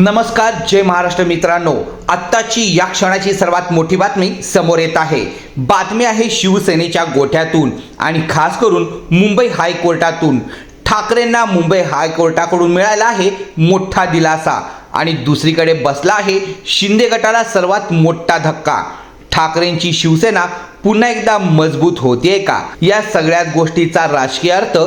नमस्कार जय महाराष्ट्र मित्रांनो. आत्ताची या क्षणाची सर्वात मोठी बातमी समोर येत आहे. बातमी आहे शिवसेनेच्या गोठ्यातून आणि खास करून मुंबई हायकोर्टातून. ठाकरेंना मुंबई हायकोर्टाकडून मिळाला आहे मोठा दिलासा आणि दुसरीकडे बसला आहे शिंदे गटाला सर्वात मोठा धक्का. ठाकरेंची शिवसेना पुन्हा एकदा मजबूत होतीये का? या सगळ्या गोष्टीचा राजकीय अर्थ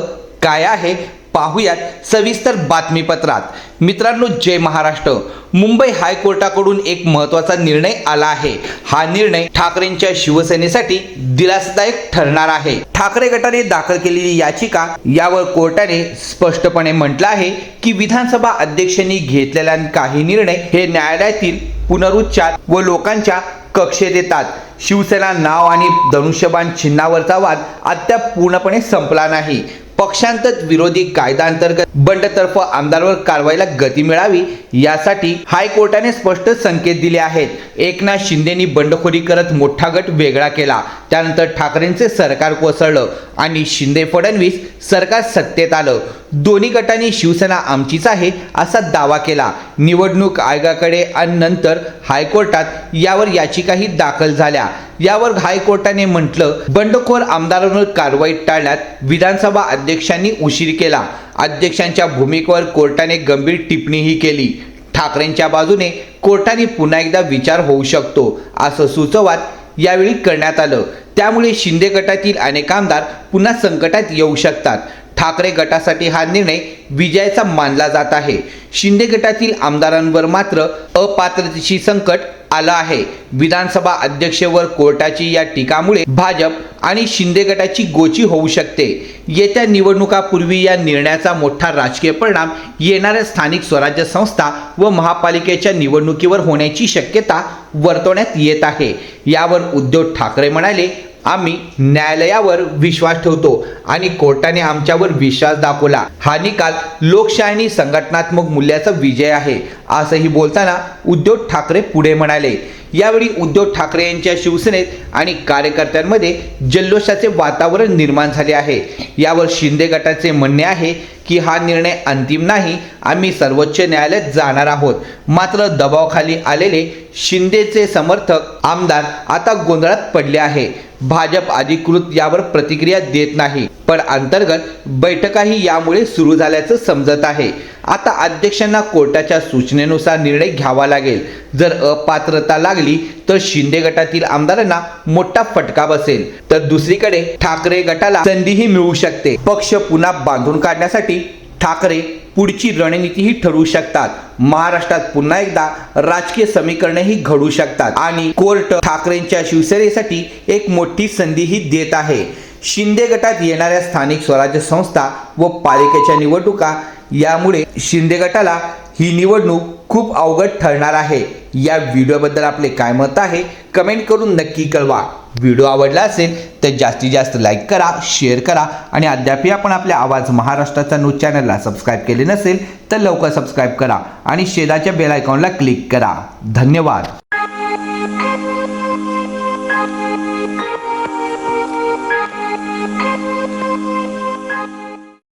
काय आहे? पाहूयात सविस्तर बातमीपत्रात. मित्रांनो जय महाराष्ट्र. मुंबई हायकोर्टाकडून एक महत्त्वाचा निर्णय आला आहे. हा निर्णय ठाकरेंच्या शिवसेनेसाठी दिलासादायक ठरणार आहे. ठाकरे गटाने दाखल केलेली याचिका यावर कोर्टाने स्पष्टपणे म्हटलं आहे की विधानसभा अध्यक्षांनी घेतलेल्या काही निर्णय हे न्यायालयातील पुनरुच्चार व लोकांच्या कक्षेत येतात. शिवसेना नाव आणि धनुष्यबाण चिन्हावरचा वाद अद्याप पूर्णपणे संपला नाही. पक्षांतर विरोधी कायद्याअंतर्गत बंडतर्फ आमदारवर कारवाईला गती मिळावी यासाठी हायकोर्टाने स्पष्ट संकेत दिले आहेत. एकनाथ शिंदेनी बंडखोरी करत मोठा गट वेगळा केला. त्यानंतर ठाकरेंचे सरकार कोसळलं. आणि शिंदे फडणवीस सरकार सत्तेत आलं. दोन्ही गटांनी शिवसेना आमचीच आहे असा दावा केला. निवडणूक आयोगाकडे आणि नंतर हायकोर्टात यावर याचिकाही दाखल झाल्या. यावर हायकोर्टाने म्हटलं बंडखोर आमदारांवर कारवाई टाळण्यात विधानसभा अध्यक्षांनी उशीर केला. अध्यक्षांच्या भूमिकेवर कोर्टाने गंभीर टिप्पणीही केली. ठाकरेंच्या बाजूने कोर्टाने पुन्हा एकदा विचार होऊ शकतो असं सुचवात यावेळी करण्यात आलं. त्यामुळे शिंदे गटातील अनेक आमदार पुन्हा संकटात येऊ शकतात. ठाकरे गटासाठी हा निर्णय विजयाचा मानला जात आहे. शिंदे गटातील आमदारांवर मात्र अपात्रतेची संकट आलं आहे. विधानसभा अध्यक्षवर कोर्टाची या टीकामुळे भाजप आणि शिंदे गटाची गोची होऊ शकते. येत्या निवडणुकापूर्वी या निर्णयाचा मोठा राजकीय परिणाम येणाऱ्या स्थानिक स्वराज्य संस्था व महापालिकेच्या निवडणुकीवर होण्याची शक्यता वर्तवण्यात येत आहे. यावर उद्धव ठाकरे म्हणाले आम्ही न्यायालयावर विश्वास ठेवतो आणि कोर्टाने आमच्यावर विश्वास दाखवला. हा निकाल लोकशाही संघटनात्मक मूल्याचा विजय आहे असंही बोलताना उद्धव ठाकरे पुढे म्हणाले. यावेळी उद्धव ठाकरे यांच्या शिवसेनेत आणि कार्यकर्त्यांमध्ये जल्लोषाचे वातावरण निर्माण झाले आहे. यावर शिंदे गटाचे म्हणणे आहे की हा निर्णय अंतिम नाही आम्ही सर्वोच्च न्यायालयात जाणार आहोत. मात्र दबावाखाली आलेले शिंदेचे समर्थक आमदार आता गोंधळात पडले आहे. भाजप अधिकृत यावर प्रतिक्रिया देत नाही. पण अंतर्गत बैठकाही यामुळे सुरू झाल्याचं समजत आहे. आता अध्यक्षांना कोर्टाच्या सूचनेनुसार निर्णय घ्यावा लागेल. जर अपात्रता लागली तर शिंदे गटातील आमदारांना मोठा फटका बसेल. तर दुसरीकडे ठाकरे गटाला संधीही मिळू शकते. पक्ष पुन्हा बांधून काढण्यासाठी ठाकरे पुढची रणनीतीही ठरवू शकतात. महाराष्ट्रात पुन्हा एकदा राजकीय समीकरणेही घडू शकतात आणि कोर्ट ठाकरेंच्या शिवसेनेसाठी एक मोठी संधीही देत आहे. शिंदे गटात येणाऱ्या स्थानिक स्वराज्य संस्था व पालिकेच्या निवडणुका यामुळे शिंदे गटाला ही निवडणूक खूप अवघड ठरणार आहे. या व्हिडिओबद्दल आपले काय मत आहे कमेंट करून नक्की कळवा. व्हिडिओ आवडला असेल तर जास्तीत जास्त लाईक करा शेअर करा आणि अद्याप आपण आपल्या आवाज महाराष्ट्राचा न्यूज चॅनलला सबस्क्राईब केले नसेल तर लवकर सबस्क्राईब करा आणि शेजारच्या बेल आयकॉनला क्लिक करा. धन्यवाद.